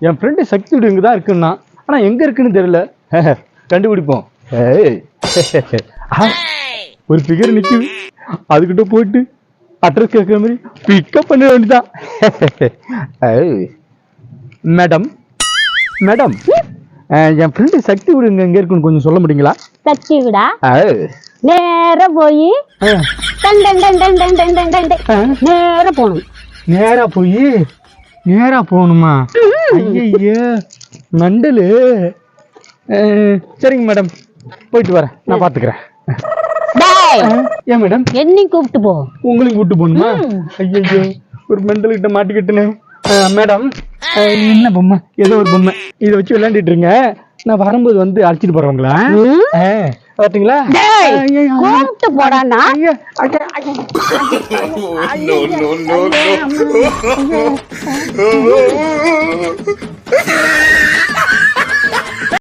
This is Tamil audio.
என் ஃப்ரெண்டு சக்தி வீடு இங்கே தான் இருக்குன்னா. ஆனால் எங்கே இருக்குன்னு தெரியல. கண்டுபிடிப்போம். ஒரு ஃபிகர் நிற்குது அதுக்கிட்ட போயிட்டு அட்ரஸ் கேட்குற மாதிரி பிக்கப் பண்ண வேண்டிதான் மேடம் மேடம் என் ஃப்ரெண்டு சக்தி வீடு இங்கே எங்கே இருக்குன்னு கொஞ்சம் சொல்ல முடியுங்களா? சக்தி வீடா? நேராக போய். நேராக போகணும். நேராக போய். நேரா போகணுமா? ஐயய்யோ மண்டலு சரிங்க மேடம். போயிட்டு வரேன். நான் பாத்துக்கிறேன். டேய் ஏன் மேடம்? என்னையும் கூப்பிட்டு போ. உங்களையும் கூட்டு போகணுமா? ஐயய்யோ ஒரு மெண்டல் கிட்ட மாட்டிக்கிட்டுனே. மேடம் என்ன பொம்மை? ஏதோ ஒரு பொம்மை. இதை வச்சு விளையாண்டுட்டு இருங்க. நான் வரும்போது வந்து அழைச்சிட்டு போறவங்களா? ஐயையோ. கூப்பிட்டு ஐயா, Ha ha ha ha!